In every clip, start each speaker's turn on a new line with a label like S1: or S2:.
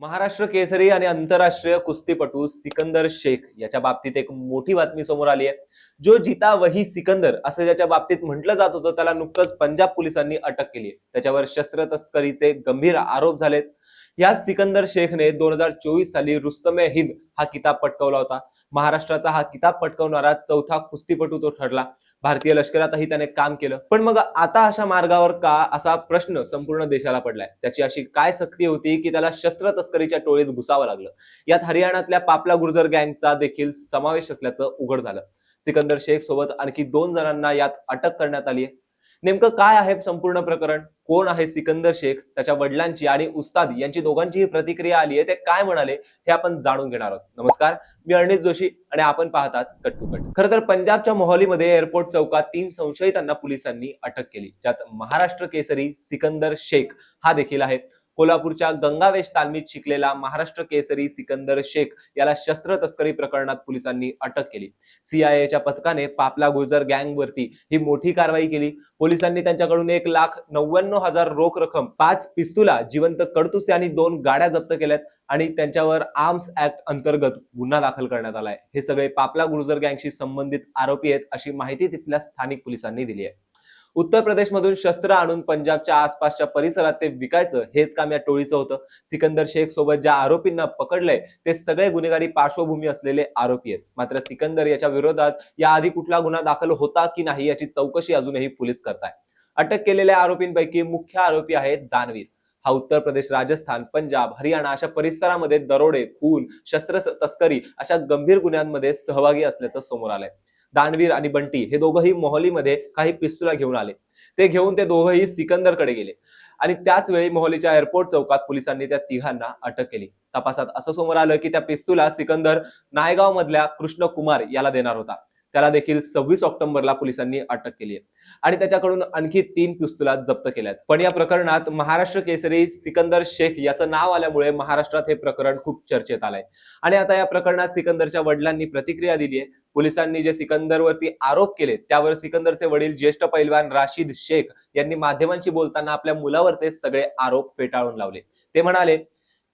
S1: महाराष्ट्र केसरी आणि आंतरराष्ट्रीय कुस्तीपटू सिकंदर शेख याच्या बाबतीत एक मोठी बातमी समोर आली आहे. जो जिता वही सिकंदर असं ज्याच्या बाबतीत म्हटलं जात होतं त्याला नुकतंच पंजाब पोलिसांनी अटक केली आहे. त्याच्यावर शस्त्र तस्करीचे गंभीर आरोप झालेत. या सिकंदर शेखने दोन हजार चोवीस साली रुस्तमे हिंद हा किताब पटकवला होता. महाराष्ट्राचा हा किताब पटकवणारा चौथा कुस्तीपटू तो ठरला. भारतीय लष्करातही त्याने काम केलं. पण मग आता अशा मार्गावर का असा प्रश्न संपूर्ण देशाला पडलाय? त्याची अशी काय सक्ती होती की त्याला शस्त्र तस्करीच्या टोळीत घुसावं लागलं? यात हरियाणातल्या पापला गुर्जर गँगचा देखील समावेश असल्याचं उघड झालं. सिकंदर शेख सोबत आणखी दोन जणांना यात अटक करण्यात आली आहे नेमकं काय आहे संपूर्ण प्रकरण? कोण आहे सिकंदर शेख? त्याच्या वडिलांची आणि उस्ताद यांची दोघांचीही प्रतिक्रिया आली आहे. ते काय म्हणाले हे आपण जाणून घेणार आहोत. नमस्कार मी अर्णित जोशी आणि आपण पाहतात कट टू कट. खरं तर पंजाबच्या मोहालीमध्ये एअरपोर्ट चौकात तीन संशयितांना पोलिसांनी अटक केली ज्यात महाराष्ट्र केसरी सिकंदर शेख हा देखील आहे. कोल्हापूरच्या गंगावेश तालमीत शिकलेला महाराष्ट्र केसरी सिकंदर शेख याला शस्त्र तस्करी प्रकरणात पोलिसांनी अटक केली. सीआयएच्या पथकाने पापला गुर्जर गँगवरती ही मोठी कारवाई केली. पोलिसांनी त्यांच्याकडून एक लाख नव्याण्णव हजार रोख रक्कम पाच पिस्तुला जिवंत कडतुसे आणि दोन गाड्या जप्त केल्यात आणि त्यांच्यावर आर्म्स ऍक्ट अंतर्गत गुन्हा दाखल करण्यात आलाय. हे सगळे पापला गुर्जर गँगशी संबंधित आरोपी आहेत अशी माहिती तिथल्या स्थानिक पोलिसांनी दिली आहे. उत्तर प्रदेशमधून शस्त्र आणून पंजाबच्या आसपासच्या परिसरात ते विकायचं हेच काम या टोळीचं होतं. सिकंदर शेख सोबत ज्या आरोपींना पकडलंय ते सगळे गुन्हेगारी पार्श्वभूमी असलेले आरोपी आहेत. मात्र सिकंदर याच्या विरोधात याआधी कुठला गुन्हा दाखल होता की नाही याची चौकशी अजूनही पोलीस करताय अटक केलेल्या आरोपींपैकी मुख्य आरोपी आहेत दानवीर. हा उत्तर प्रदेश राजस्थान पंजाब हरियाणा अशा परिसरामध्ये दरोडे खून शस्त्र तस्करी अशा गंभीर गुन्ह्यांमध्ये सहभागी असल्याचं समोर आलंय. दानवीर आणि बंटी हे दोघंही मोहलीमध्ये काही पिस्तुला घेऊन आले. ते घेऊन ते दोघंही सिकंदरकडे गेले. आणि त्याच वेळी मोहलीच्या एअरपोर्ट चौकात पोलिसांनी त्या तिघांना अटक केली. तपासात असं समोर आलं की त्या पिस्तुला सिकंदर नायगाव मधल्या कृष्ण कुमार याला देणार होता. त्याला देखील सव्वीस ऑक्टोबरला पोलिसांनी अटक केली आहे. आणि त्याच्याकडून आणखी तीन पिस्तुला जप्त केल्यात पण या प्रकरणात महाराष्ट्र केसरी सिकंदर शेख याचं नाव आल्यामुळे महाराष्ट्रात हे प्रकरण खूप चर्चेत आलंय. आणि आता या प्रकरणात सिकंदरच्या वडिलांनी प्रतिक्रिया दिली आहे. पोलिसांनी जे सिकंदरवरती आरोप केले त्यावर सिकंदरचे वडील ज्येष्ठ पैलवान राशीद शेख यांनी माध्यमांशी बोलताना आपल्या मुलावरचे सगळे आरोप फेटाळून लावले. ते म्हणाले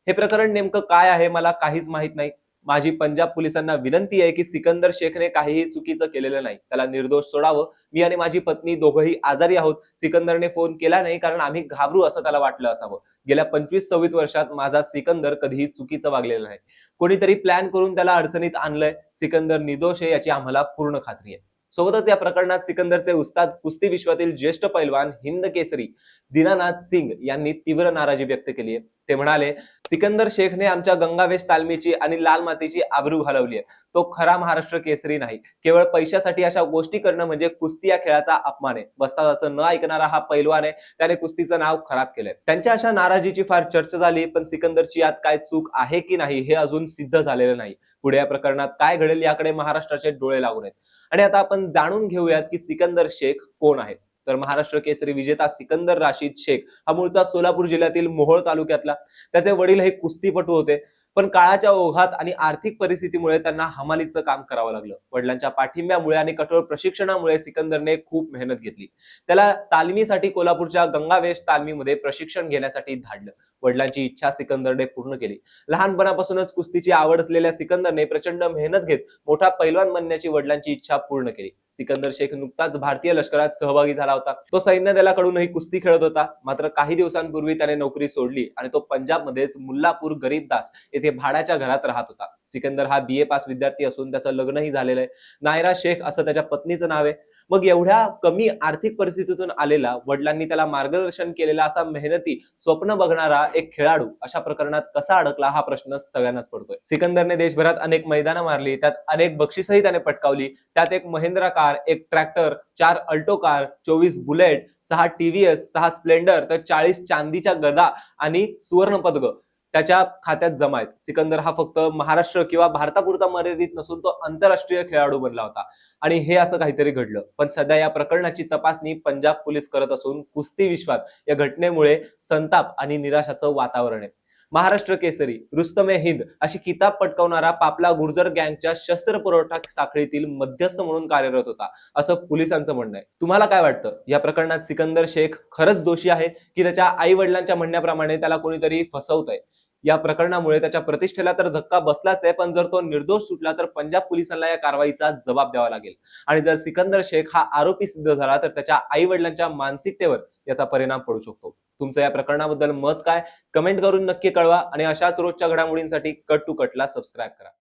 S1: हे प्रकरण नेमकं काय आहे? मला काहीच माहीत नाही. माझी पंजाब पोलिसांना विनंती आहे की सिकंदर शेखने काहीही चुकीचं केलेलं नाही. त्याला निर्दोष सोडावं. मी आणि माझी पत्नी दोघंही आजारी आहोत. सिकंदरने फोन केला नाही कारण आम्ही घाबरू असं त्याला वाटलं असावं. गेल्या पंचवीस सव्वीस वर्षात माझा सिकंदर कधीही चुकीचं वागलेलं नाही. कोणीतरी प्लॅन करून त्याला अडचणीत आणलंय. सिकंदर निर्दोष आहे याची आम्हाला पूर्ण खात्री आहे. सोबतच या प्रकरणात सिकंदरचे उस्ताद कुस्ती विश्वातील ज्येष्ठ पैलवान हिंद केसरी दीनानाथ सिंग यांनी तीव्र नाराजी व्यक्त केली आहे. ते म्हणाले सिकंदर शेखने आमच्या गंगावेश तालमीची आणि लाल मातीची आबरू घालवली आहे. तो खरा महाराष्ट्र केसरी नाही. केवळ पैशासाठी अशा गोष्टी करणं म्हणजे कुस्ती या खेळाचा अपमान आहे. बस्तादाचं न ऐकणारा हा पैलवान आहे. त्याने कुस्तीचं नाव खराब केलंय. त्यांच्या अशा नाराजीची फार चर्चा झाली पण सिकंदरची यात काय चूक आहे की नाही हे अजून सिद्ध झालेलं नाही. पुढे या प्रकरणात काय घडेल याकडे महाराष्ट्राचे डोळे लागून आहेत. आणि आता आपण जाणून घेऊयात की सिकंदर शेख कोण आहेत. तर महाराष्ट्र केसरी विजेता सिकंदर राशीद शेख हा मूळचा सोलापूर जिल्ह्यातील मोहोळ तालुक्यातला. त्याचे वडील हे कुस्तीपटू होते. पण काळाच्या ओघात आणि आर्थिक परिस्थितीमुळे त्यांना हमालीचं काम करावं लागलं. वडिलांच्या पाठिंब्यामुळे आणि कठोर प्रशिक्षणामुळे सिकंदरने खूप मेहनत घेतली. त्याला तालमीसाठी कोल्हापूरच्या गंगावेश तालमीमध्ये प्रशिक्षण घेण्यासाठी धाडलं. वडिलांची इच्छा सिकंदरने पूर्ण केली. लहानपणापासूनच कुस्तीची आवड असलेल्या सिकंदरने प्रचंड मेहनत घेत मोठा पैलवान बनण्याची वडिलांची इच्छा पूर्ण केली. सिकंदर शेख नुकताच भारतीय लष्करात सहभागी झाला होता. तो सैन्य दलाकडूनही कुस्ती खेळत होता. मात्र काही दिवसांपूर्वी त्याने नोकरी सोडली आणि तो पंजाबमध्येच मुल्लापूर गरीबदास येथे भाड्याच्या घरात राहत होता. सिकंदर हा बी ए पास विद्यार्थी असून त्याचं लग्नही झालेलं आहे. नायरा शेख असं त्याच्या पत्नीचं नाव आहे. मग एवढ्या कमी आर्थिक परिस्थितीतून आलेला वडिलांनी त्याला मार्गदर्शन केलेला असा मेहनती स्वप्न बघणारा एक खेळाडू अशा प्रकरणात कसा अडकला हा प्रश्न सगळ्यांनाच पडतोय. सिकंदरने देशभरात अनेक मैदानं मारली त्यात अनेक बक्षिसही त्याने पटकावली. त्यात एक महिंद्रा कार एक ट्रॅक्टर चार अल्टो कार चोवीस बुलेट सहा टीव्हीएस सहा स्प्लेंडर तर चाळीस चांदीच्या गदा आणि सुवर्णपदक. त्याच्या खात्यात जमा आहेत. सिकंदर हा फक्त महाराष्ट्र किंवा भारतापुरता मर्यादित नसून तो आंतरराष्ट्रीय खेळाडू बनला होता. आणि हे असं काहीतरी घडलं. पण सध्या या प्रकरणाची तपासणी पंजाब पोलीस करत असून कुस्ती विश्वात या घटनेमुळे संताप आणि निराशाचं वातावरण आहे. महाराष्ट्र केसरी रुस्तमे हिंद अशी किताब पटकावणारा पापला गुर्जर गँगच्या शस्त्र पुरवठा साखळीतील मध्यस्थ म्हणून कार्यरत होता असं पोलिसांचं म्हणणं आहे. तुम्हाला काय वाटतं? या प्रकरणात सिकंदर शेख खरंच दोषी आहे की त्याच्या आई वडिलांच्या म्हणण्याप्रमाणे त्याला कोणीतरी फसवत आहे या प्रकरणामुळे त्याच्या प्रतिष्ठेला तर धक्का बसलाच आहे पण जर तो निर्दोष सुटला तर पंजाब पोलिसांना या कारवाईचा जबाब द्यावा लागेल. आणि जर सिकंदर शेख हा आरोपी सिद्ध झाला तर त्याच्या आई वडिलांच्या मानसिकतेवर याचा परिणाम पडू शकतो. तुमचं या प्रकरणाबद्दल मत काय? कमेंट करून नक्की कळवा आणि अशाच रोजच्या घडामोडींसाठी कट टू कटला सबस्क्राईब करा.